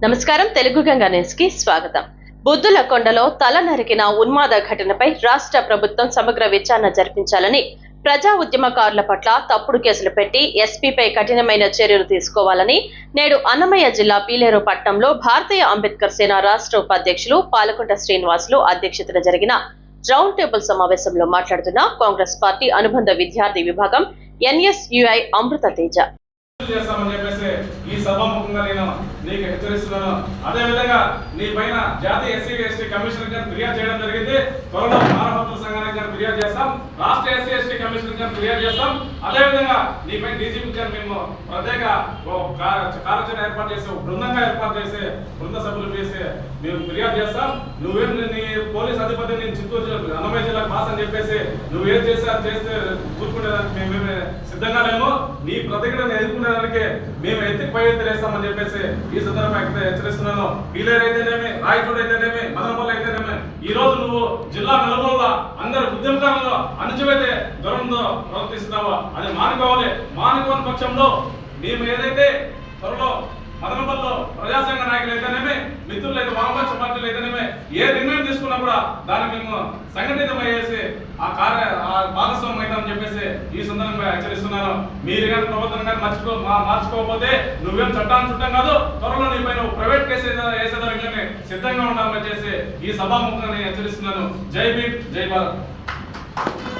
నమస్కారం తెలుగు గంగా న్యూస్కి స్వాగతం. బుద్ధుల కొండలో తల నరికిన ఉన్మాద ఘటనపై రాష్ట్ర ప్రభుత్వం సమగ్ర విచారణ జరిపించాలని ప్రజా ఉద్యమకారుల పట్ల తప్పుడు కేసులు పెట్టి ఎస్పీపై కఠినమైన చర్యలు తీసుకోవాలని నేడు అన్నమయ్య జిల్లా పీలేరు పట్టణంలో భారతీయ అంబేద్కర్ సేన రాష్ట్ర ఉపాధ్యక్షులు పాలకొండ శ్రీనివాసులు అధ్యక్షతన జరిగిన రౌండ్ టేబుల్ సమావేశంలో మాట్లాడుతున్న కాంగ్రెస్ పార్టీ అనుబంధ విద్యార్థి విభాగం ఎన్ఎస్యుఐ అమృత తేజ. చేస్తామని చెప్పేసి ఈ సభాముఖంగా నేను నీకు హెచ్చరిస్తున్నాను. అదే విధంగా నీ పైన జాతీయ ఎస్సీ ఎస్టీ కమిషన్ గారు ఫిర్యాదు చేయడం జరిగింది. త్వరలో మానవత్వ సంఘానికి గారు ఫిర్యాదు చేస్తాం. రాష్ట్ర ఎస్సీ ఎస్టీ కమిషన్ గారు ఫిర్యాదు చేస్తాం. అదే విధంగా నీపై డీజీపీ గారు మేము ప్రత్యేక కార్యాచరణ ఏర్పాటు చేసి బృందంగా ఏర్పాటు చేసి బృంద సభ్యులు చేసి మేము ఫిర్యాదు చేస్తాం. నువ్వేం నీ పోలీస్ అధిపతి నేను చిత్తూరు జిల్లా- అన్నమయ్య జిల్లాకు పాస్ అని చెప్పేసి నువ్వేం చేసా చేస్తే కూర్చుకునేదానికి మేము మేము సిద్ధంగా లేము. నీ ప్రతిఘటన ఎదుర్కొనేదానికి మేము ఎత్తి పై ఎత్తిరేస్తామని చెప్పేసి ఈ సందర్భంగా హెచ్చరిస్తున్నాను. పీలేరు అయితేనేమి రాయచూడు అయితేనేమి మదనపల్లి అయితేనేమి ఈ రోజు నువ్వు జిల్లా నలుమూల అందరి ఉద్యమకారులు అణచివేతే దూరంతో ప్రవర్తిస్తున్నావో? అది మానుకోవాలి. మానుకోని పక్షంలో మేము ఏదైతే త్వరలో మదనపల్లిలో ప్రజాసంఘ నాయకులు అయితేనేమి మిత్రులు అయితే వామపక్ష పార్టీలు అయితేనేమి ఏ నిర్ణయం తీసుకున్నా కూడా దాన్ని మేము సంఘటితమయ్యేసి ఆ కార్య ఆ ఈ సందర్భంగా హెచ్చరిస్తున్నాను. మీరు కానీ ప్రవర్తన కానీ మర్చిపో మార్చుకోకపోతే నువ్వేం చట్టాన్ని చుట్టం కాదు త్వరలో నీ పైన ప్రైవేట్ కేసు వేసేదానికి సిద్ధంగా ఉండాలని చేసి ఈ సభాముఖంగా నేను హెచ్చరిస్తున్నాను. జై భీమ్ జై భారత్.